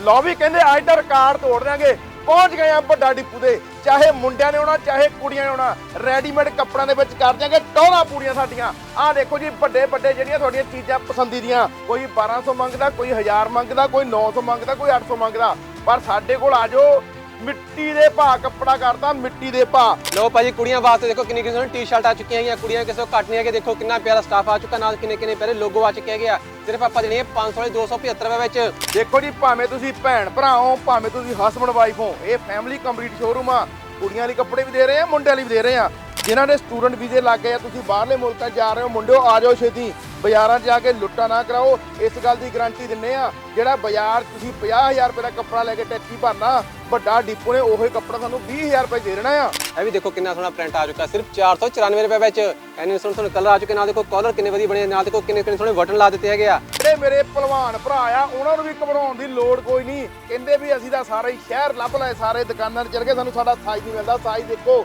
ਲੋ ਵੀ ਕਹਿੰਦੇ ਅੱਜ ਦਾ ਰਿਕਾਰਡ ਤੋੜ ਦਿਆਂਗੇ। ਪਹੁੰਚ ਗਏ ਆ ਵੱਡਾ ਡਿਪੂ ਦੇ। ਚਾਹੇ ਮੁੰਡਿਆਂ ਨੇ ਆਉਣਾ, ਚਾਹੇ ਕੁੜੀਆਂ ਨੇ ਆਉਣਾ ਰੈਡੀਮੇਡ ਕੱਪੜਿਆਂ ਦੇ ਵਿੱਚ ਕਰ ਦਿਆਂਗੇ। ਟੌਰਾਂ ਪੂਰੀਆਂ ਸਾਡੀਆਂ। ਆਹ ਦੇਖੋ ਜੀ, ਵੱਡੇ ਵੱਡੇ ਜਿਹੜੀਆਂ ਤੁਹਾਡੀਆਂ ਚੀਜ਼ਾਂ ਪਸੰਦੀ ਦੀਆਂ, ਕੋਈ 1200 ਮੰਗਦਾ, ਕੋਈ 1000 ਮੰਗਦਾ, ਕੋਈ 900 ਮੰਗਦਾ, ਕੋਈ 800 ਮੰਗਦਾ। ਪਰ ਸਾਡੇ ਕੋਲ ਆ ਜਾਓ ਮਿੱਟੀ ਦੇ ਭਾਅ ਕੱਪੜਾ ਕਰਦਾ ਮਿੱਟੀ ਦੇ ਭਾਅ। ਲੋ ਭਾਜੀ ਕੁੜੀਆਂ ਵਾਸਤੇ ਦੇਖੋ ਕਿੰਨੀ ਕਿੰਨੀ ਟੀ-ਸ਼ਰਟ ਆ ਚੁੱਕੀਆਂ ਹੈਗੀਆਂ ਕੁੜੀਆਂ ਕਿਸੇ ਘੱਟ ਨਹੀਂ ਹੈਗੇ। ਦੇਖੋ ਕਿੰਨਾ ਪਿਆਰਾ ਸਟਾਫ ਆ ਚੁੱਕਾ ਨਾਲ ਕਿੰਨੇ ਕਿੰਨੇ ਪਿਆਰੇ ਲੋਗੋ ਆ ਚੁੱਕੇ ਹੈਗੇ ਆ। ਸਿਰਫ ਆਪਾਂ ਦੇਣੀ ਹੈ 500 ਵਾਲੇ 275 ਰੁਪਏ ਵਿੱਚ। ਦੇਖੋ ਜੀ ਭਾਵੇਂ ਤੁਸੀਂ ਭੈਣ ਭਰਾ ਹੋ ਭਾਵੇਂ ਤੁਸੀਂ ਹਸਬੰਡ ਵਾਈਫ ਹੋ ਇਹ ਫੈਮਿਲੀ ਕੰਪਲੀਟ ਸ਼ੋਰੂਮ ਆ। ਕੁੜੀਆਂ ਲਈ ਕੱਪੜੇ ਵੀ ਦੇ ਰਹੇ ਆ ਮੁੰਡਿਆਂ ਲਈ ਵੀ ਦੇ ਰਹੇ ਆ। ਜਿਨ੍ਹਾਂ ਦੇ ਸਟੂਡੈਂਟ ਵੀਜ਼ੇ ਲੱਗ ਗਏ ਆ ਤੁਸੀਂ ਬਾਹਰਲੇ ਮੁਲਕਾਂ ਜਾ ਰਹੇ ਹੋ ਮੁੰਡਿਓ ਆ ਜਾਓ ਛੇਤੀ। ਬਾਜ਼ਾਰਾਂ 'ਚ ਜਾ ਕੇ ਲੁੱਟਾ ਨਾ ਕਰਾਓ। ਇਸ ਗੱਲ ਦੀ ਗਾਰੰਟੀ ਦਿੰਨੇ ਆ ਜਿਹੜਾ ਬਾਜ਼ਾਰ ਤੁਸੀਂ 50000 ਰੁਪਏ ਦਾ ਕੱਪੜਾ ਲੈ ਕੇ ਟੈਕਸੀ ਭਰਨਾ ਵੱਡਾ ਡਿਪੂ ਨੇ ਉਹੀ ਕੱਪੜਾ ਤੁਹਾਨੂੰ 20000 ਰੁਪਏ ਦੇ ਦੇਣਾ ਆ। ਇਹ ਵੀ ਦੇਖੋ ਕਿੰਨਾ ਸੋਹਣਾ ਪ੍ਰਿੰਟ ਆ ਚੁੱਕਾ ਸਿਰਫ 494 ਰੁਪਏ ਵਿੱਚ ਐਨੇ ਸੋਹਣੇ ਸੋਹਣੇ ਕਲਰ ਆ ਚੁੱਕੇ ਨਾਲ ਦੇਖੋ ਕਾਲਰ ਕਿੰਨੇ ਵਧੀਆ ਬਣੇ ਆ, ਨਾਲ ਦੇਖੋ ਕਿੰਨੇ ਕਿੰਨੇ ਸੋਹਣੇ ਬਟਨ ਲਾ ਦਿੱਤੇ ਹੈਗੇ ਆ। ਜਿਹੜੇ ਮੇਰੇ ਭਲਵਾਨ ਭਰਾ ਆ ਉਹਨਾਂ ਨੂੰ ਵੀ ਘਬਰਾਉਣ ਦੀ ਲੋੜ ਕੋਈ ਨਹੀਂ। ਕਹਿੰਦੇ ਵੀ ਅਸੀਂ ਤਾਂ ਸਾਰਾ ਹੀ ਸ਼ਹਿਰ ਲੱਭ ਲਏ ਸਾਰੇ ਦੁਕਾਨਾਂ 'ਚ ਚਲ ਗਏ ਸਾਨੂੰ ਸਾਡਾ ਸਾਈਜ਼ ਨਹੀਂ ਮਿਲਦਾ। ਸਾਈਜ਼ ਦੇਖੋ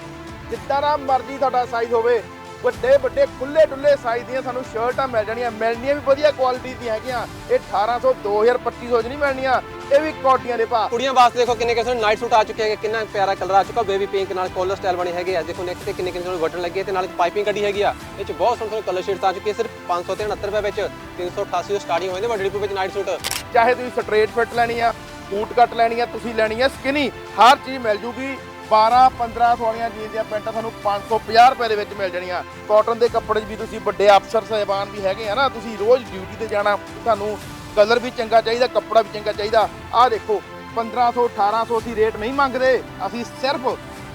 ਜਿੱਦਾਂ ਦਾ ਮਰਜ਼ੀ ਤੁਹਾਡਾ ਸਾਈਜ਼ ਹੋਵੇ। ਵੱਡੇ ਵੱਡੇ ਖੁੱਲੇ ਡੁੱਲੇ ਸਾਈਜ਼ ਦੀਆਂ ਸਾਨੂੰ ਸ਼ਰਟਾਂ ਮਿਲ ਜਾਣੀਆਂ। ਮਿਲਣੀਆਂ ਵੀ ਵਧੀਆ ਕੁਆਲਿਟੀ ਦੀਆਂ ਹੈਗੀਆਂ। ਇਹ 1800 2000 2500 ਚ ਨਹੀਂ ਮਿਲਣੀਆਂ। ਇਹ ਵੀ ਕੋਟੀਆਂ ਦੇ ਭਾਅ ਕੁੜੀਆਂ ਵਾਸਤੇ ਦੇਖੋ ਕਿੰਨੇ ਕਿੰਨੇ ਨਾਈਟ ਸੂਟ ਆ ਚੁੱਕੇ ਹੈਗੇ ਕਿੰਨਾ ਪਿਆਰਾ ਕਲਰ ਆ ਚੁੱਕਾ। ਬੇਬੀ ਪਿੰਕ ਨਾਲ ਕਾਲਰ ਸਟਾਈਲ ਬਣੇ ਹੈਗੇ ਆ। ਦੇਖੋ ਨੈਕ ਤੇ ਕਿੰਨੇ ਕਿੰਨੇ ਸੋਹਣੇ ਬਟਨ ਲੱਗੇ ਤੇ ਨਾਲ ਪਾਈਪਿੰਗ ਕੱਢੀ ਹੈਗੀ ਆ। ਇਹ ਚ ਬਹੁਤ ਸੋਹਣੇ ਕਲਰ ਸ਼ੇਡਸ ਆ ਚੁੱਕੇ ਸਿਰਫ 569 ਰੁਪਏ ਵਿੱਚ 388 ਤੋਂ ਸਟਾਰਟਿੰਗ ਹੋਏ ਨੇ ਵੱਡੇ ਡਿਪੂ ਵਿੱਚ ਨਾਈਟ ਸੂਟ ਚਾਹੇ ਤੁਸੀਂ ਸਟ੍ਰੇਟ ਫਿੱਟ ਲੈਣੀ ਆ ਬੂਟ ਕੱਟ ਲੈਣੀ ਆ ਤੁਸੀਂ ਲੈਣੀ ਆ ਸਕਿਨੀ ਹਰ ਚੀਜ਼ ਮਿਲ ਜੂਗੀ। 12 15 ਵਾਲੀਆਂ ਜੀਨ ਦੀਆਂ ਪੈਂਟਾਂ ਤੁਹਾਨੂੰ 550 ਰੁਪਏ ਦੇ ਵਿੱਚ ਮਿਲ ਜਾਣੀਆਂ। ਕਾਟਨ ਦੇ ਕੱਪੜੇ ਵੀ ਤੁਸੀਂ ਵੱਡੇ ਅਫਸਰ ਸਾਹਿਬਾਨ ਵੀ ਹੈਗੇ ਆ ਨਾ ਤੁਸੀਂ ਰੋਜ਼ ਡਿਊਟੀ ਤੇ ਜਾਣਾ ਤੁਹਾਨੂੰ ਕਲਰ ਵੀ ਚੰਗਾ ਚਾਹੀਦਾ ਕੱਪੜਾ ਵੀ ਚੰਗਾ ਚਾਹੀਦਾ। ਆਹ ਦੇਖੋ 1500 1800 ਅਸੀਂ ਰੇਟ ਨਹੀਂ ਮੰਗਦੇ। ਅਸੀਂ ਸਿਰਫ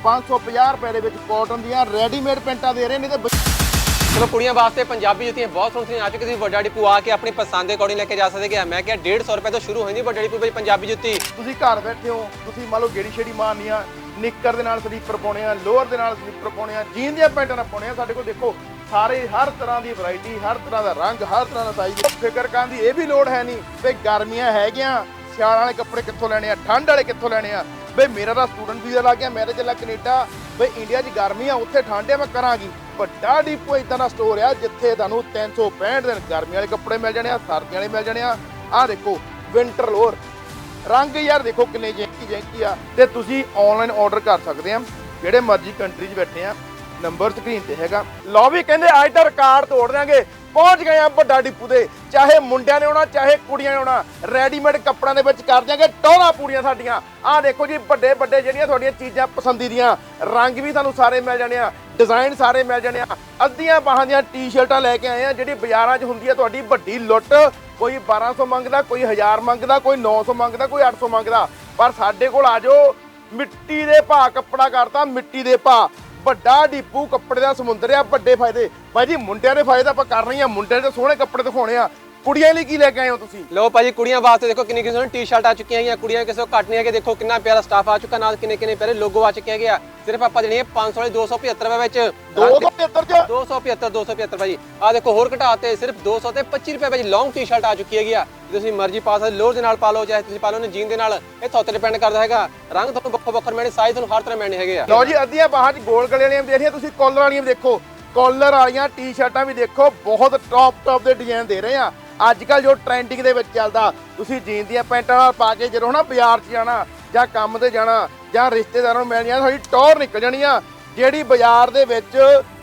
550 ਰੁਪਏ ਦੇ ਵਿੱਚ ਕਾਟਨ ਦੀਆਂ ਰੈਡੀਮੇਡ ਪੈਂਟਾਂ ਦੇ ਰਹੇ ਨੇ ਤੇ ਚਲੋ ਕੁੜੀਆਂ ਵਾਸਤੇ ਪੰਜਾਬੀ ਜੁੱਤੀਆਂ ਬਹੁਤ ਸੋਹਣੀਆਂ ਆ ਚੁੱਕੀ ਸੀ ਵੱਡਾ ਡਿਪੂ ਆ ਕੇ ਆਪਣੀ ਪਸੰਦ ਦੇ ਅਕੋਰਡਿੰਗ ਲੈ ਕੇ ਜਾ ਸਕਦੇ ਕਿ ਮੈਂ ਕਿਹਾ 150 ਰੁਪਏ ਤੋਂ ਸ਼ੁਰੂ ਹੋ ਜਾਂਦੀ ਵੱਡਾ ਡਿਪੂ ਵਿੱਚ ਪੰਜਾਬੀ ਜੁੱਤੀ। ਤੁਸੀਂ ਘਰ ਬੈਠੇ ਹੋ ਤੁਸੀਂ ਮੰਨ ਲਓ ਗੇੜੀ ਛੇੜੀ ਮਾਰਨੀ ਆ ਨਿੱਕਰ ਦੇ ਨਾਲ ਸਲੀਪਰ ਪਾਉਣੇ ਆ, ਲੋਅਰ ਦੇ ਨਾਲ ਸਲੀਪਰ ਪਾਉਣੇ ਆ, ਜੀਨ ਦੀਆਂ ਪੈਂਟਾਂ ਨਾਲ ਪਾਉਣੇ ਆ। ਸਾਡੇ ਕੋਲ ਦੇਖੋ, ਸਾਰੇ, ਹਰ ਤਰ੍ਹਾਂ ਦੀ ਵੈਰਾਈਟੀ ਹਰ ਤਰ੍ਹਾਂ ਦਾ ਰੰਗ, ਹਰ ਤਰ੍ਹਾਂ ਦਾ ਸਾਈਜ਼ ਫਿਕਰ ਕਰਨ ਦੀ ਇਹ ਵੀ ਲੋੜ ਹੈ ਨਹੀਂ ਵੀ ਗਰਮੀਆਂ ਹੈਗੀਆਂ, ਸਿਆਲ ਵਾਲੇ ਕੱਪੜੇ ਕਿੱਥੋਂ ਲੈਣੇ ਆ, ਠੰਡ ਵਾਲੇ ਕਿੱਥੋਂ ਲੈਣੇ ਆ? ਬਈ ਮੇਰਾ ਤਾਂ ਸਟੂਡੈਂਟ ਵੀਜ਼ਾ ਲੱਗ ਗਿਆ, ਮੈਂ ਤਾਂ ਚੱਲਾ ਕੈਨੇਡਾ। ਬਈ ਇੰਡੀਆ 'ਚ ਗਰਮੀ ਆ, ਉੱਥੇ ਠੰਡ ਆ, ਮੈਂ ਕਰਾਂਗੀ। ਵੱਡਾ ਡੀਪੋ ਇਦਾਂ ਦਾ ਸਟੋਰ ਆ, ਜਿੱਥੇ ਤੁਹਾਨੂੰ 365 ਦਿਨ ਗਰਮੀ ਵਾਲੇ ਕੱਪੜੇ ਮਿਲ ਜਾਣੇ ਆ, ਸਰਦੀਆਂ ਵਾਲੇ ਮਿਲ ਜਾਣੇ ਆ। ਆਹ ਦੇਖੋ ਵਿੰਟਰ ਲੋਅਰ ਰੰਗ ਯਾਰ ਦੇਖੋ ਕਿੰਨੇ ਜੈਂਕੀ ਜੈਂਕੀ ਆ। ਤੇ ਤੁਸੀਂ ਆਨਲਾਈਨ ਆਰਡਰ ਕਰ ਸਕਦੇ ਆ। ਜਿਹੜੇ ਮਰਜ਼ੀ ਕੰਟਰੀ 'ਚ ਬੈਠੇ ਆ ਨੰਬਰ ਸਕਰੀਨ ਤੇ ਹੈਗਾ। ਲੋ ਵੀ ਕਹਿੰਦੇ ਅੱਜ ਤਾਂ ਰਿਕਾਰਡ ਤੋੜ ਦਿਆਂਗੇ। ਪਹੁੰਚ ਗਏ ਆ ਵੱਡਾ ਡਿਪੂ ਦੇ। ਚਾਹੇ ਮੁੰਡਿਆਂ ਨੇ ਆਉਣਾ, ਚਾਹੇ ਕੁੜੀਆਂ ਨੇ ਆਉਣਾ ਰੈਡੀਮੇਡ ਕੱਪੜਿਆਂ ਦੇ ਵਿੱਚ ਕਰ ਦਿਆਂਗੇ। ਟੌਰਾਂ ਪੂਰੀਆਂ ਸਾਡੀਆਂ। ਆਹ ਦੇਖੋ ਜੀ ਵੱਡੇ ਵੱਡੇ ਜਿਹੜੀਆਂ ਤੁਹਾਡੀਆਂ ਚੀਜ਼ਾਂ ਪਸੰਦੀ ਰੰਗ ਵੀ ਤੁਹਾਨੂੰ ਸਾਰੇ ਮਿਲ ਜਾਣੇ ਆ। ਡਿਜ਼ਾਈਨ ਸਾਰੇ ਮਿਲ ਜਾਣੇ ਆ। ਅੱਧੀਆਂ ਬਾਹਾਂ ਦੀਆਂ ਟੀ-ਸ਼ਰਟਾਂ ਲੈ ਕੇ ਆਏ ਆ, ਜਿਹੜੀ ਬਾਜ਼ਾਰਾਂ 'ਚ ਹੁੰਦੀ ਆ ਤੁਹਾਡੀ ਵੱਡੀ ਲੁੱਟ। ਕੋਈ 1200 ਮੰਗਦਾ, ਕੋਈ 1000 ਮੰਗਦਾ, ਕੋਈ 900 ਮੰਗਦਾ, ਕੋਈ 800 ਮੰਗਦਾ। ਪਰ ਸਾਡੇ ਕੋਲ ਆ ਜਾਓ, ਮਿੱਟੀ ਦੇ ਭਾਅ ਕੱਪੜਾ ਕਰਤਾ, ਮਿੱਟੀ ਦੇ ਭਾਅ। ਵੱਡਾ ਡੀਪੂ ਕੱਪੜੇ ਦਾ ਸਮੁੰਦਰ ਆ, ਵੱਡੇ ਫਾਇਦੇ। ਭਾਈ ਜੀ, ਮੁੰਡਿਆਂ ਦੇ ਫਾਇਦੇ ਆਪਾਂ ਕਰ ਰਹੇ ਆ, ਮੁੰਡਿਆਂ ਦੇ ਸੋਹਣੇ ਕੱਪੜੇ ਦਿਖਾਉਣੇ ਆ। ਕੁੜੀਆਂ ਲਈ ਕੀ ਲੈ ਕੇ ਆਏ ਹੋ ਤੁਸੀਂ? ਲੋ ਭਾਜੀ ਕੁੜੀਆਂ ਵਾਸਤੇ ਦੇਖੋ ਕਿੰਨੀ ਕਿੰਨੀ ਸੋਹਣੀ ਟੀ-ਸ਼ਰਟ ਆ ਚੁੱਕੀਆਂ ਹੈਗੀਆਂ ਕੁੜੀਆਂ ਕਿਸੇ ਤੋਂ ਘੱਟ ਨਹੀਂ ਹੈਗੇ। ਦੇਖੋ ਕਿੰਨਾ ਪਿਆਰਾ ਸਟਾਫ ਆ ਚੁੱਕਾ ਨਾਲ ਕਿੰਨੇ ਕਿੰਨੇ ਪਿਆਰੇ ਲੋਗੋ ਆ ਚੁੱਕੇ ਹੈਗੇ ਆ। ਸਿਰਫ ਆਪਾਂ ਦੇਣੀ ਹੈ 500 ਵਾਲੇ 275 ਰੁਪਏ ਵਿੱਚ। 275 ਚ? 275 275 ਭਾਜੀ। ਆ ਦੇਖੋ ਹੋਰ ਘਟਾਤੇ ਸਿਰਫ 200 ਤੇ 25 ਰੁਪਏ ਵਿੱਚ ਲੌਂਗ ਟੀ-ਸ਼ਰਟ ਆ ਚੁੱਕੀ ਹੈਗੀ ਆ। ਤੁਸੀਂ ਮਰਜ਼ੀ ਪਾ ਸਕਦੇ ਲੋਅਰ ਦੇ ਨਾਲ ਪਾ ਲਓ ਚਾਹੇ ਤੁਸੀਂ ਪਾ ਲਓ ਨੇ ਜੀਨ ਦੇ ਨਾਲ। ਇਹ ਤੁਹਾਤੇ ਡਿਪੈਂਡ ਕਰਦਾ ਹੈਗਾ। ਰੰਗ ਤੁਹਾਨੂੰ ਵੱਖੋ ਵੱਖਰ ਮਿਲਣੇ ਸਾਈਜ਼ ਤੁਹਾਨੂੰ ਹਰ ਤਰ੍ਹਾਂ ਮਿਲਣੇ ਹੈਗੇ ਆ। ਲਓ ਜੀ ਅੱਧੀਆਂ ਬਾਹਾਂ 'ਚ ਗੋਲ ਗਲੇ ਵਾਲੀਆਂ ਵੀ ਦੇਖੀਆਂ ਤੁਸੀਂ ਕਾਲਰ ਵਾਲੀਆਂ ਵੀ ਦੇਖੋ। ਕਾਲਰ ਵਾਲੀਆਂ ਟੀ-ਸ਼ਰਟਾਂ ਵੀ ਦੇਖੋ। ਬਹੁਤ ਟੌਪ ਟੌਪ ਦੇ ਡਿਜ਼ਾਈਨ ਦੇ ਰਹੇ ਆ। ਅੱਜ ਕੱਲ ਜੋ ਟ੍ਰੈਂਡਿੰਗ ਦੇ ਵਿੱਚ ਚੱਲਦਾ, ਤੁਸੀਂ ਜੀਨ ਦੀਆਂ ਪੈਂਟਾਂ ਨਾਲ ਪਾ ਕੇ ਜਦੋਂ ਨਾ ਬਾਜ਼ਾਰ 'ਚ ਜਾਣਾ ਜਾਂ ਕੰਮ ਤੇ ਜਾਣਾ ਜਾਂ ਰਿਸ਼ਤੇਦਾਰਾਂ ਨੂੰ ਮਿਲਣੀਆਂ ਤੁਹਾਡੀ ਟੌਰ ਨਿਕਲ ਜਾਣੀ ਆ। ਜਿਹੜੀ ਬਾਜ਼ਾਰ ਦੇ ਵਿੱਚ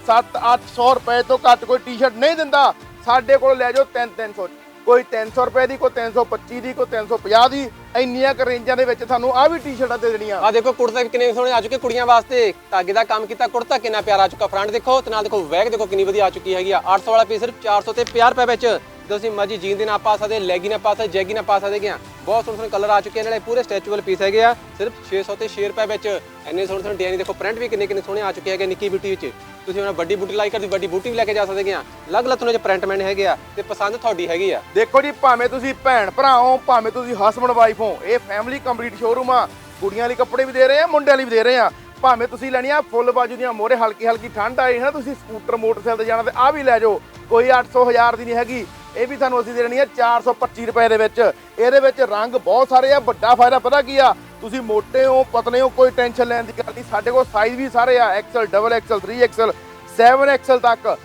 7-800 ਰੁਪਏ ਤੋਂ ਘੱਟ ਕੋਈ ਟੀ-ਸ਼ਰਟ ਨਹੀਂ ਦਿੰਦਾ, ਸਾਡੇ ਕੋਲ ਲੈ ਜਾਓ 3-300 ਕੋਈ 300 ਰੁਪਏ ਦੀ, ਕੋਈ 325 ਦੀ, ਕੋਈ 350 ਦੀ, ਇੰਨੀਆਂ ਕੁ ਰੇਂਜਾਂ ਦੇ ਵਿੱਚ ਤੁਹਾਨੂੰ ਆਹ ਵੀ ਟੀ-ਸ਼ਰਟਾਂ ਦੇ ਦੇਣੀਆਂ। ਆ ਦੇਖੋ, ਕੁੜਤੇ ਕਿੰਨੇ ਸੋਹਣੇ ਆ ਚੁੱਕੇ ਕੁੜੀਆਂ ਵਾਸਤੇ। ਧਾਗੇ ਦਾ ਕੰਮ ਕੀਤਾ, ਕੁੜਤਾ ਕਿੰਨਾ ਪਿਆਰਾ ਆ ਚੁੱਕਾ। ਫਰੰਟ ਦੇਖੋ, ਤੇ ਨਾਲ ਦੇਖੋ ਵੈਗ ਦੇਖੋ, ਕਿੰਨੀ ਵਧੀਆ ਆ ਚੁੱਕੀ ਹੈਗੀ ਆ। 800 ਵਾਲਾ ਪੀਸ ਸਿਰਫ 400 ਤੇ 50 ਰੁਪਏ ਵਿੱਚ। ਤੁਸੀਂ ਮਰਜ਼ੀ ਜੀਨ ਦੇ ਨਾਲ ਪਾ ਸਕਦੇ, ਲੈਗੀ ਨਾਲ ਪਾ ਸਕਦੇ, ਜੈਗੀ ਨਾਲ ਪਾ ਸਕਦੇ ਗਿਆ। ਬਹੁਤ ਸੋਹਣੇ ਸੋਹਣੇ ਕਲਰ ਆ ਚੁੱਕੇ ਨੇ ਨਾਲੇ ਪੂਰੇ ਸਟੈਚੂਅਲ ਪੀਸ ਹੈਗੇ ਆ, ਸਿਰਫ 600 ਤੇ 6 ਰੁਪਏ ਵਿੱਚ। ਇੰਨੇ ਸੋਹਣੇ ਸੋਹਣੇ ਡਿਜ਼ਾਈਨ ਦੇਖੋ, ਪ੍ਰਿੰਟ ਵੀ ਕਿੰਨੇ ਕਿੰਨੇ ਸੋਹਣੇ ਆ ਚੁੱਕੇ ਹੈਗੇ ਨਿੱਕੀ ਬੂਟੀ ਵਿੱਚ। ਤੁਸੀਂ ਉਹਨਾਂ ਵੱਡੀ ਬੂਟੀ ਲਾਈ ਕਰਦੀ, ਵੱਡੀ ਬੂਟੀ ਵੀ ਲੈ ਕੇ ਜਾ ਸਕਦੇ ਆ ਅਲੱਗ-ਅਲੱਗ ਤੁਹਾਨੂੰ ਦੇ ਪ੍ਰਿੰਟ ਮੈਨ ਹੈਗੇ ਆ ਤੇ ਪਸੰਦ ਤੁਹਾਡੀ ਹੈਗੀ ਆ। ਦੇਖੋ ਜੀ, ਭਾਵੇਂ ਤੁਸੀਂ ਭੈਣ ਭਰਾ ਹੋ ਭਾਵੇਂ ਤੁਸੀਂ ਹਸਬੰਡ ਵਾਈਫ ਹੋ, ਇਹ ਫੈਮਿਲੀ ਕੰਪਲੀਟ ਸ਼ੋਰੂਮ ਆ। ਕੁੜੀਆਂ ਲਈ ਕੱਪੜੇ ਵੀ ਦੇ ਰਹੇ ਆ, ਮੁੰਡਿਆਂ ਲਈ ਵੀ ਦੇ ਰਹੇ ਆ। ਭਾਵੇਂ ਤੁਸੀਂ ਲੈਣੀ ਆ ਫੁੱਲ ਬਾਜੂ ਦੀਆਂ ਮੋਰੇ ਹਲਕੀ ਹਲਕੀ ਠੰਡ ਆਈ ਹੈ ਨਾ ਤੁਸੀਂ ਸਕੂਟਰ, ਮੋਟਰਸਾਈਕਲ ਤੇ ਜਾਣਾ ਤੇ ਆ ਵੀ ਲੈ ਜਾਓ। ਕੋਈ 800 1000 ਦੀ ਨਹੀਂ ਹੈਗੀ। ਇਹ ਵੀ ਤੁਹਾਨੂੰ ਅਸੀਂ ਦੇ ਦੇਣੀ ਆ 425 ਰੁਪਏ ਦੇ ਵਿੱਚ। ਇਹਦੇ ਵਿੱਚ ਰੰਗ ਬਹੁਤ ਸਾਰੇ ਆ, ਵੱਡਾ ਫਾਇਦਾ ਪਤਾ ਕੀ ਆ? ਤੁਸੀਂ ਮੋਟੇ ਹੋ, ਪਤਲੇ ਹੋ, ਕੋਈ ਟੈਨਸ਼ਨ ਲੈਣ ਦੀ ਗੱਲ ਨਹੀਂ। ਸਾਡੇ ਕੋਲ ਸਾਈਜ਼ ਵੀ ਸਾਰੇ ਆ XL double XL 3 XL 7 XL ਤੱਕ।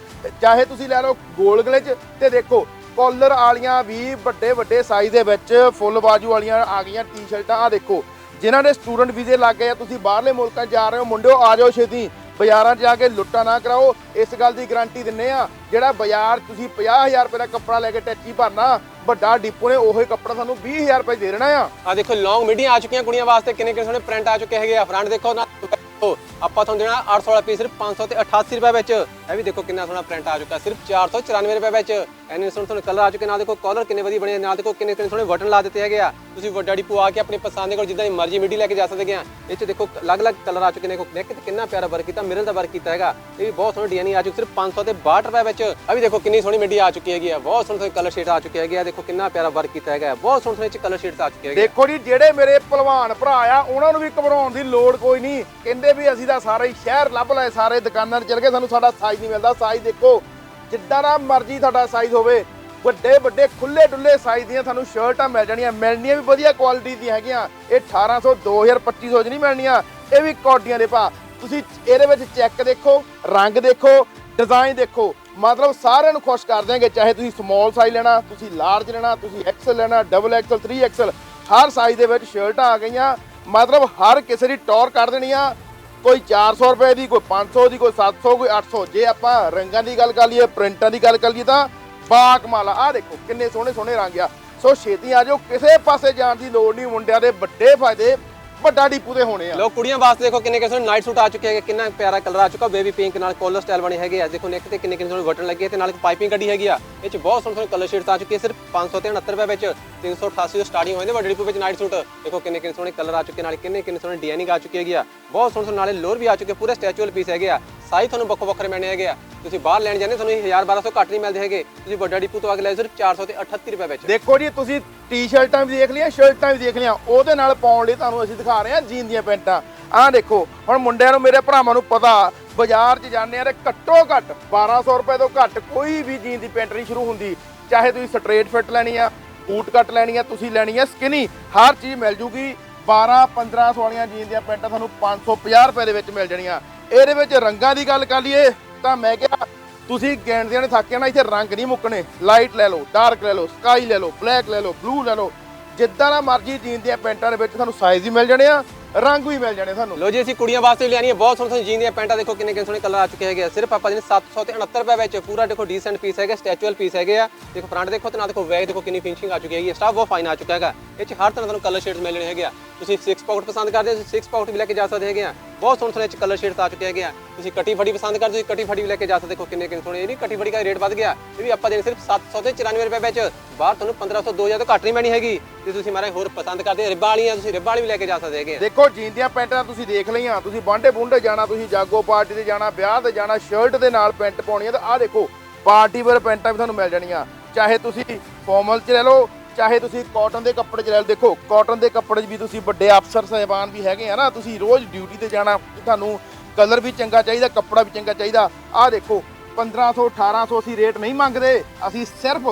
ਚਾਹੇ ਤੁਸੀਂ ਲੈ ਲਓ ਗੋਲ ਗਲੇ ਚ ਤੇ ਦੇਖੋ ਕਾਲਰ ਵਾਲੀਆਂ ਵੀ ਵੱਡੇ ਵੱਡੇ ਸਾਈਜ਼ ਦੇ ਵਿੱਚ, ਫੁੱਲ ਬਾਜੂ ਵਾਲੀਆਂ ਆ ਗਈਆਂ ਟੀ-ਸ਼ਰਟਾਂ ਆ। ਦੇਖੋ, ਜਿਨ੍ਹਾਂ ਦੇ ਸਟੂਡੈਂਟ ਵੀਜ਼ੇ ਲੱਗ ਗਏ ਆ, ਤੁਸੀਂ ਬਾਹਰਲੇ ਮੁਲਕਾਂ 'ਚ ਜਾ ਰਹੇ ਹੋ, ਮੁੰਡਿਓ ਆ ਜਾਓ ਛੇਤੀ। ਬਾਜ਼ਾਰਾਂ 'ਚ ਜਾ ਕੇ ਲੁੱਟਾਂ ਨਾ ਕਰਾਓ। ਇਸ ਗੱਲ ਦੀ ਗਾਰੰਟੀ ਦਿੰਨੇ ਆ ਜਿਹੜਾ ਬਾਜ਼ਾਰ ਤੁਸੀਂ 50000 ਰੁਪਏ ਦਾ ਕੱਪੜਾ ਲੈ ਕੇ ਟੈਚੀ ਭਰਨਾ ਵੱਡਾ ਡਿਪੋ ਨੇ ਉਹੀ ਕੱਪੜਾ ਤੁਹਾਨੂੰ 20000 ਰੁਪਏ ਦੇ ਦੇਣਾ ਆ। ਆ ਦੇਖੋ ਲੌਂਗ ਮੀਡੀਆਂ ਆ ਚੁੱਕੀਆਂ ਕੁੜੀਆਂ ਵਾਸਤੇ ਕਿੰਨੇ ਕਿੰਨੇ ਸੋਹਣੇ ਪ੍ਰਿੰਟ ਆ ਚੁੱਕੇ ਹੈਗੇ ਆ। ਫਰੰਟ ਦੇਖੋ ਨਾ। ਦੇਖੋ, ਆਪਾਂ ਤੁਹਾਨੂੰ ਦੇਣਾ 800 ਵਾਲਾ ਪੀਸ ਸਿਰਫ 500 ਤੇ 88 ਰੁਪਏ ਵਿੱਚ। ਇਹ ਵੀ ਦੇਖੋ ਕਿੰਨਾ ਸੋਹਣਾ ਪ੍ਰਿੰਟ ਆ ਚੁੱਕਾ, ਸਿਰਫ 494 ਰੁਪਏ ਵਿੱਚ। ਐਨੇ ਸੋਹਣੇ ਸੋਹਣੇ ਕਲਰ ਆ ਚੁੱਕੇ ਨਾਲ ਦੇਖੋ ਕਲਰ ਕਿੰਨੇ ਵਧੀਆ ਬਣੇ ਨਾਲ ਦੇਖੋ ਕਿੰਨੇ ਕਿੰਨੇ ਸੋਹਣੇ ਬਟਨ ਲਾ ਦਿੱਤੇ ਹੈਗੇ ਆ। ਤੁਸੀਂ ਵੱਡਾ ਡਿਪੂ ਆ ਕੇ ਆਪਣੀ ਪਸੰਦ ਦੇ ਕੋਲ ਜਿੱਦਾਂ ਦੀ ਮਰਜ਼ੀ ਮੀਡੀ ਲੈ ਕੇ ਜਾ ਸਕਦੇ ਆ। ਇਹ ਚ ਦੇਖੋ ਅਲੱਗ-ਅਲੱਗ ਕਲਰ ਆ ਚੁੱਕੇ ਨੇ, ਦੇਖੋ ਨੈਕ ਤੇ ਕਿੰਨਾ ਪਿਆਰਾ ਵਰਕ ਕੀਤਾ, ਮਿਰਰ ਦਾ ਵਰਕ ਕੀਤਾ ਹੈਗਾ। ਇਹ ਵੀ ਬਹੁਤ ਸੋਹਣੀ ਡਿਜ਼ਾਈਨ ਆ ਚੁੱਕੀ, ਸਿਰਫ 500 ਤੇ 62 ਰੁਪਏ ਵਿੱਚ। ਆ ਵੀ ਦੇਖੋ ਕਿੰਨੀ ਸੋਹਣੀ ਮੀਡੀ ਆ ਚੁੱਕੀ ਹੈਗੀ ਆ, ਬਹੁਤ ਸੋਹਣੇ ਸੋਹਣੇ ਕਲਰ ਸ਼ੇਡ ਆ ਚੁੱਕੇ ਹੈਗੇ ਆ। ਦੇਖੋ ਕਿੰਨਾ ਪਿਆਰਾ ਵਰਕ ਕੀਤਾ ਹੈਗਾ, ਬਹੁਤ ਸੋਹਣੇ ਸੋਹਣੇ ਚ ਕਲਰ ਸ਼ੇਡ ਆ ਚੁੱਕੇ ਹੈਗੇ ਦੇਖੋ ਜੀ, ਜਿਹੜੇ ਮੇਰੇ ਭਲਵਾਨ ਭਰਾ ਆ, ਉਹਨਾਂ ਨੂੰ ਵੀ ਘਬਰਾਉਣ ਦੀ ਲੋੜ ਕੋਈ ਨਹੀਂ। ਕਹਿੰਦੇ ਵੀ ਅਸੀਂ ਤਾਂ ਸਾਰੇ ਹੀ ਸ਼ਹਿਰ ਲੱਭ ਲਏ, ਸਾਰੇ ਦੁਕਾਨਾਂ 'ਤੇ ਚਲ ਗਏ, ਸਾਨੂੰ ਸਾਡਾ ਸਾਈਜ਼ ਨਹੀਂ ਮਿਲਦਾ। ਸਾਈਜ਼ ਦੇਖੋ, ਜਿੱਦਾਂ ਦਾ ਮਰਜ਼ੀ ਤੁਹਾਡਾ ਸਾਈਜ਼ ਹੋਵੇ, ਵੱਡੇ ਵੱਡੇ ਖੁੱਲੇ ਡੁੱਲੇ ਸਾਈਜ਼ ਦੀਆਂ ਤੁਹਾਨੂੰ ਸ਼ਰਟਾਂ ਮਿਲ ਜਾਣੀਆਂ। ਮਿਲਣੀਆਂ ਵੀ ਵਧੀਆ ਕੁਆਲਿਟੀ ਦੀਆਂ ਹੈਗੀਆਂ। ਇਹ 1800 2000 2500 ਚ ਨਹੀਂ ਮਿਲਣੀਆਂ। ਇਹ ਵੀ ਕੋਡੀਆਂ ਦੇ ਭਾ ਤੁਸੀਂ ਇਹਦੇ ਵਿੱਚ ਚੈੱਕ ਦੇਖੋ, ਰੰਗ ਦੇਖੋ ਡਿਜ਼ਾਈਨ ਦੇਖੋ। ਮਤਲਬ ਸਾਰਿਆਂ ਨੂੰ ਖੁਸ਼ ਕਰ ਦਿਆਂਗੇ, ਚਾਹੇ ਤੁਸੀਂ ਸਮਾਲ ਸਾਈਜ਼ ਲੈਣਾ, ਤੁਸੀਂ ਲਾਰਜ ਲੈਣਾ, ਤੁਸੀਂ ਐਕਸਲ ਲੈਣਾ ਡਬਲ ਐਕਸਲ 3 ਐਕਸਲ ਹਰ ਸਾਈਜ਼ ਦੇ ਵਿੱਚ ਸ਼ਰਟਾਂ ਆ ਗਈਆਂ। ਮਤਲਬ ਹਰ ਕਿਸੇ ਦੀ ਟੌਰ ਕੱਢ ਦੇਣੀ ਆ। ਕੋਈ 400 ਰੁਪਏ ਦੀ, ਕੋਈ 500 ਦੀ, ਕੋਈ 700 ਕੋਈ 800 ਜੇ ਆਪਾਂ ਰੰਗਾਂ ਦੀ ਗੱਲ ਕਰ ਲਈਏ, ਪ੍ਰਿੰਟਾਂ ਦੀ ਗੱਲ ਕਰ ਲਈਏ ਤਾਂ ਬਾ ਕਮਾਲ ਆ ਆਹ ਦੇਖੋ, ਕਿੰਨੇ ਸੋਹਣੇ ਸੋਹਣੇ ਰੰਗ ਆ। ਸੋ ਛੇਤੀ ਆ ਜਾਓ, ਕਿਸੇ ਪਾਸੇ ਜਾਣ ਦੀ ਲੋੜ ਨਹੀਂ, ਮੁੰਡਿਆਂ ਦੇ ਵੱਡੇ ਫਾਇਦੇ ਵੱਡਾ ਡੀਪੂ ਦੇ ਹੋਣੇ ਆ। ਲੋ ਕੁੜੀਆਂ ਵਾਸਤੇ ਦੇਖੋ ਕਿੰਨੇ ਕਿੰਨੇ ਨਾਈਟ ਸੂਟ ਆ ਚੁੱਕੇ ਹੈਗੇ ਕਿੰਨਾ ਪਿਆਰਾ ਕਲਰ ਆ ਚੁੱਕਾ ਬੇਬੀ ਪਿੰਕ ਨਾਲ ਕੋਲਰ ਸਟਾਈਲ ਬਣੇ ਹੈਗੇ ਆ। ਦੇਖੋ ਨੈਕ ਤੇ ਕਿੰਨੇ ਕਿੰਨੇ ਸੋਹਣੇ ਬਟਨ ਲੱਗੇ ਤੇ ਨਾਲ ਪਾਈਪਿੰਗ ਕੱਢੀ ਹੈਗੀ ਆ। ਇਹ ਚ ਬਹੁਤ ਸੋਹਣੇ ਸੋਹਣੇ ਕਲਰ ਸ਼ੇਡਸ ਆ ਚੁੱਕੇ ਸਿਰਫ 569 ਰੁਪਏ ਵਿੱਚ 388 ਤੋਂ ਸਟਾਰਟਿੰਗ ਹੋਏ ਨੇ ਵੱਡੇ ਡਿਪੂ ਵਿੱਚ ਨਾਈਟ ਸੂਟ। ਦੇਖੋ ਕਿੰਨੇ ਕਿੰਨੇ ਸੋਹਣੇ ਕਲਰ ਆ ਚੁੱਕੇ ਨਾਲ ਕਿੰਨੇ ਕਿੰਨੇ ਸੋਹਣੇ ਡਿਜ਼ਾਈਨਿੰਗ ਆ ਚੁੱਕੀ ਹੈਗੀ ਆ। ਬਹੁਤ ਸੋਹਣੇ ਸੋਹਣੇ ਨਾਲੇ ਲੋਰ ਵੀ ਆ ਚੁੱਕੇ ਪੂਰੇ ਸਟੈਚੂਅਲ ਪੀਸ ਹੈਗੇ ਆ। ਸਾਈਜ਼ ਤੁਹਾਨੂੰ ਵੱਖੋ ਵੱਖਰੇ ਮਿਲਣੇ ਹੈਗੇ ਆ। ਤੁਸੀਂ ਬਾਹਰ ਲੈਣ ਜਾਂਦੇ ਤੁਹਾਨੂੰ 1000 1200 ਘੱਟ ਨਹੀਂ ਮਿਲਦੇ ਹੈਗੇ। ਤੁਸੀਂ ਵੱਡਾ ਡਿਪੂ ਤੋਂ ਅਗਲੇ ਸਿਰਫ 400 ਤੇ 38 ਰੁਪਏ ਵਿੱਚ। ਦੇਖੋ ਜੀ ਤੁਸੀਂ ਟੀ-ਸ਼ਰਟਾਂ ਵੀ ਦੇਖ ਲਈਆਂ, ਸ਼ਰਟਾਂ ਵੀ ਦੇਖ ਲਈਆਂ। ਉਹਦੇ ਨਾਲ ਪਾਉਣ ਲਈ ਤੁਹਾਨੂੰ ਅਸੀਂ ਦਿਖਾ ਰਹੇ ਹਾਂ ਜੀਨ ਦੀਆਂ ਪੈਂਟਾਂ। ਆਹ ਦੇਖੋ, ਹੁਣ ਮੁੰਡਿਆਂ ਨੂੰ ਮੇਰੇ ਭਰਾਵਾਂ ਨੂੰ ਪਤਾ, ਬਾਜ਼ਾਰ 'ਚ ਜਾਂਦੇ ਆ ਤੇ ਘੱਟੋ ਘੱਟ 1200 ਰੁਪਏ ਤੋਂ ਘੱਟ ਕੋਈ ਵੀ ਜੀਨ ਦੀ ਪੈਂਟ ਨਹੀਂ ਸ਼ੁਰੂ ਹੁੰਦੀ। ਚਾਹੇ ਤੁਸੀਂ ਸਟ੍ਰੇਟ ਫਿੱਟ ਲੈਣੀ ਆ, ਬੂਟ ਕੱਟ ਲੈਣੀ ਆ, ਤੁਸੀਂ ਲੈਣੀ ਆ, ਸਕਿਨੀ, ਹਰ ਚੀਜ਼ ਮਿਲ ਜੂਗੀ। 12 1500 ਵਾਲੀਆਂ ਜੀਨ ਦੀਆਂ ਪੈਂਟਾਂ ਤੁਹਾਨੂੰ 550 ਰੁਪਏ ਦੇ ਵਿੱਚ ਮਿਲ ਜਾਣੀਆਂ। ਇਹਦੇ ਵਿੱਚ ਰੰਗਾਂ ਦੀ ਗੱਲ ਕਰ ਲਈਏ, ਤਾਂ ਮੈਂ ਕਿਹਾ ਤੁਸੀਂ ਗਿਣਦਿਆਂ ਨੇ ਥੱਕ ਜਾਣਾ ਇੱਥੇ ਰੰਗ ਨਹੀਂ ਮੁੱਕਣੇ। ਲਾਈਟ ਲੈ ਲਓ ਡਾਰਕ ਲੈ ਲਓ ਸਕਾਈ ਲੈ ਲਓ ਬਲੈਕ ਲੈ ਲਓ ਬਲੂ ਲੈ ਲਓ। ਜਿੱਦਾਂ ਦਾ ਮਰਜ਼ੀ ਜੀਨ ਦੀਆਂ ਪੈਂਟਾਂ ਦੇ ਵਿੱਚ ਤੁਹਾਨੂੰ ਸਾਈਜ਼ ਵੀ ਮਿਲ ਜਾਣੇ ਆ, ਰੰਗ ਵੀ ਮਿਲ ਜਾਣੇ ਤੁਹਾਨੂੰ। ਲੋ ਜੀ, ਅਸੀਂ ਕੁੜੀਆਂ ਵਾਸਤੇ ਵੀ ਹੈ ਬਹੁਤ ਸੋਹਣੇ ਸੋਹਣੇ ਜੀਨ ਦੀਆਂ ਪੈਂਟਾਂ। ਦੇਖੋ ਕਿੰਨੇ ਕਿੰਨੇ ਸੋਹਣੇ ਕਲਰ ਆ ਚੁੱਕੇ ਹੈਗੇ ਸਿਰਫ ਆਪਾਂ ਜਿਹਨੇ 700 ਤੇ 69 ਰੁਪਏ ਵਿੱਚ ਪੂਰਾ ਦੇਖੋ ਡੀਸੈਂਟ ਪੀਸ ਹੈਗਾ ਸਟੈਚੂਅਲ ਪੀਸ ਹੈਗੇ ਆ। ਦੇਖੋ ਫਰੰਟ ਦੇਖੋ ਤੇ ਨਾਲ ਦੇਖੋ ਵੈਗ ਦੇਖੋ ਕਿੰਨੀ ਫਿਨਿਸ਼ਿੰਗ ਆ ਚੁੱਕੀ ਹੈਗੀ। ਸਟਾਫ ਬਹੁਤ ਫਾਈਨ ਆ ਚੁੱਕਾ ਹੈਗਾ। ਇਹ ਚ ਹਰ ਤਰ੍ਹਾਂ ਤੁਹਾਨੂੰ ਕਲਰ ਸ਼ੇਡਸ ਮਿਲਣੇ ਹੈਗੇ ਆ। ਤੁਸੀਂ 6 ਪਾਕਟ ਪਸੰਦ ਕਰਦੇ ਹੋ, ਤੁਸੀਂ 6 ਪਾਕਟ ਵੀ ਲੈ ਕੇ ਜਾ ਸਕਦੇ ਹੈਗੇ ਆ। ਬਹੁਤ ਸੋਹਣੇ ਸੋਹਣੇ ਚ ਕਲਰ ਸ਼ੇਡਸ ਆ ਚੁੱਕੇ ਹੈਗੇ ਆ। ਤੁਸੀਂ ਕਟੀ ਫੜੀ ਪਸੰਦ ਕਰਦੇ ਹੋ ਕਟੀ ਫੜੀ ਵੀ ਲੈ ਕੇ ਜਾ ਸਕਦੇ ਦੇਖੋ ਕਿੰਨੇ ਕਿੰਨੇ ਸੋਹਣੇ, ਇਹ ਨਹੀਂ ਕਟੀ ਫੜੀ ਦਾ ਰੇਟ ਵੱਧ ਗਿਆ। ਇਹ ਵੀ ਆਪਾਂ ਦੇਣੇ ਸਿਰਫ 700 ਤੇ 94 ਰੁਪਏ ਵਿੱਚ। ਬਾਹਰ ਤੁਹਾਨੂੰ 1500 2000 ਤੋਂ ਘੱਟ ਨਹੀਂ ਮੈਣੀ ਹੈਗੀ। ਜੇ ਤੁਸੀਂ ਮਾਰੇ ਹੋਰ ਪਸੰਦ ਕਰਦੇ ਰਿਬਾਂ ਵਾਲੀਆਂ, ਤੁਸੀਂ ਰਿਬਾਂ ਵਾਲੀ ਵੀ ਲੈ ਕੇ ਜਾ ਸਕਦੇ ਹੈਗੇ ਦੇਖੋ ਜੀਨ ਦੀਆਂ ਪੈਂਟਾਂ ਤੁਸੀਂ ਦੇਖ ਲਈਆਂ। ਤੁਸੀਂ ਬਾਂਡੇ ਬੁੰਡੇ ਜਾਣਾ, ਤੁਸੀਂ ਜਾਗੋ ਪਾਰਟੀ ਤੇ ਜਾਣਾ, ਵਿਆਹ ਤੇ ਜਾਣਾ ਸ਼ਰਟ ਦੇ ਨਾਲ ਪੈਂਟ ਪਾਉਣੀ ਆ ਤਾਂ ਆਹ ਦੇਖੋ, ਪਾਰਟੀ ਵੇਅਰ ਪੈਂਟਾਂ ਵੀ ਤੁਹਾਨੂੰ ਮਿਲ ਜਾਣੀਆਂ। ਚਾਹੇ ਤੁਸੀਂ ਫਾਰਮਲ ਚ ਲੈ ਲਓ ਚਾਹੇ ਤੁਸੀਂ ਕਾਟਨ ਦੇ ਕੱਪੜੇ ਚ ਲੈ ਲਓ, ਦੇਖੋ ਕਾਟਨ ਦੇ ਕੱਪੜੇ 'ਚ ਵੀ ਤੁਸੀਂ ਵੱਡੇ ਅਫਸਰ ਸਾਹਿਬਾਨ ਵੀ ਹੈਗੇ ਆ ਨਾ, ਤੁਸੀਂ ਰੋਜ਼ ਡਿਊਟੀ ਤੇ ਜਾਣਾ, ਤੁਹਾਨੂੰ ਕਲਰ ਵੀ ਚੰਗਾ ਚਾਹੀਦਾ, ਕੱਪੜਾ ਵੀ ਚੰਗਾ ਚਾਹੀਦਾ। ਆਹ ਦੇਖੋ 1500 1800 ਅਸੀਂ ਰੇਟ ਨਹੀਂ ਮੰਗਦੇ, ਅਸੀਂ ਸਿਰਫ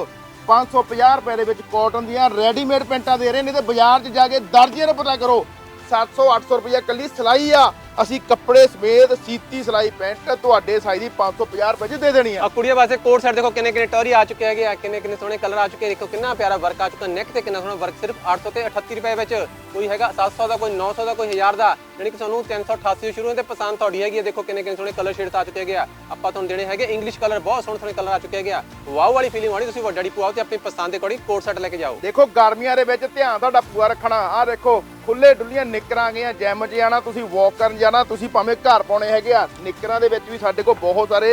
550 ਰੁਪਏ ਦੇ ਵਿੱਚ ਕਾਟਨ ਦੀਆਂ ਰੈਡੀਮੇਡ ਪੈਂਟਾਂ ਦੇ ਰਹੇ ਨੇ ਤੇ ਬਾਜ਼ਾਰ 'ਚ ਜਾ ਕੇ ਦਰਜੇ ਨੂੰ ਪਤਾ ਕਰੋ 700 800 ਰੁਪਏ ਕੱਲੀ ਸਿਲਾਈ ਆ। ਅਸੀਂ ਕੱਪੜੇ ਸਮੇਤ ਸੀਤੀ ਸਿਲਾਈ ਪੈਂਟ ਤੁਹਾਡੇ ਸਾਈਜ਼ ਦੀ 550 ਰੁਪਏ 'ਚ ਦੇ ਦੇਣੀ ਆ। ਆ ਕੁੜੀਆਂ ਵਾਸਤੇ ਕੋਟ ਸੈਟ ਦੇਖੋ ਕਿੰਨੇ ਕਿੰਨੇ ਟੌਰੀ ਆ ਚੁੱਕੇ ਹੈਗੇ ਆ ਕਿੰਨੇ ਕਿੰਨੇ ਸੋਹਣੇ ਕਲਰ ਆ ਚੁੱਕੇ ਦੇਖੋ ਕਿੰਨਾ ਪਿਆਰਾ ਵਰਕ ਆ ਚੁੱਕਾ ਨੈਕ ਤੇ ਕਿੰਨਾ ਸੋਹਣਾ ਵਰਕ ਸਿਰਫ 800 ਤੇ 38 ਰੁਪਏ ਵਿੱਚ। ਕੋਈ ਹੈਗਾ 700 ਦਾ ਕੋਈ 900 ਦਾ ਕੋਈ 1000 ਦਾ। ਯਾਨੀ ਕਿ ਤੁਹਾਨੂੰ 388 ਤੋਂ ਸ਼ੁਰੂ ਹੁੰਦੇ ਪਸੰਦ ਤੁਹਾਡੀ ਹੈਗੀ ਦੇਖੋ ਕਿੰਨੇ ਕਿੰਨੇ ਸੋਹਣੇ ਕਲਰ ਸ਼ੇਡਸ ਆ ਚੁੱਕੇ ਹੈਗੇ ਆ। ਆਪਾਂ ਤੁਹਾਨੂੰ ਦੇਣੇ ਹੈਗੇ ਇੰਗਲਿਸ਼ ਕਲਰ ਬਹੁਤ ਸੋਹਣੇ ਸੋਹਣੇ ਕਲਰ ਆ ਚੁੱਕੇ ਹੈਗੇ ਆ। ਵਾਓ ਵਾਲੀ ਫੀਲਿੰਗ ਆਣੀ ਤੁਸੀਂ ਵੱਡਾ ਡੀ ਪੁਆਓ ਤੇ ਆਪਣੀ ਪਸੰਦ ਦੇ ਅਕੋਰਡਿੰਗ ਕੋਟ ਸੈਟ ਲੈ ਕੇ ਜਾਓ। ਦੇਖੋ ਗਰਮੀਆਂ ਦੇ ਵਿੱਚ ਧਿਆਨ ਤੁਹਾਡਾ ਪੂਰਾ ਰੱਖਣਾ। ਆਹ ਦੇਖੋ ਖੁੱਲੇ ਡੁੱਲੀਆਂ ਨਿੱਕਰਾਂ ਆ ਗਈਆਂ ਜਿਮ 'ਚ ਜਾਣਾ, ਤੁਸੀਂ ਵਾਕ ਕਰਨ ਜਾਣਾ, ਤੁਸੀਂ ਭਾਵੇਂ ਘਰ ਪਾਉਣੇ ਹੈਗੇ ਆ, ਨਿੱਕਰਾਂ ਦੇ ਵਿੱਚ ਵੀ ਸਾਡੇ ਕੋਲ ਬਹੁਤ ਸਾਰੇ,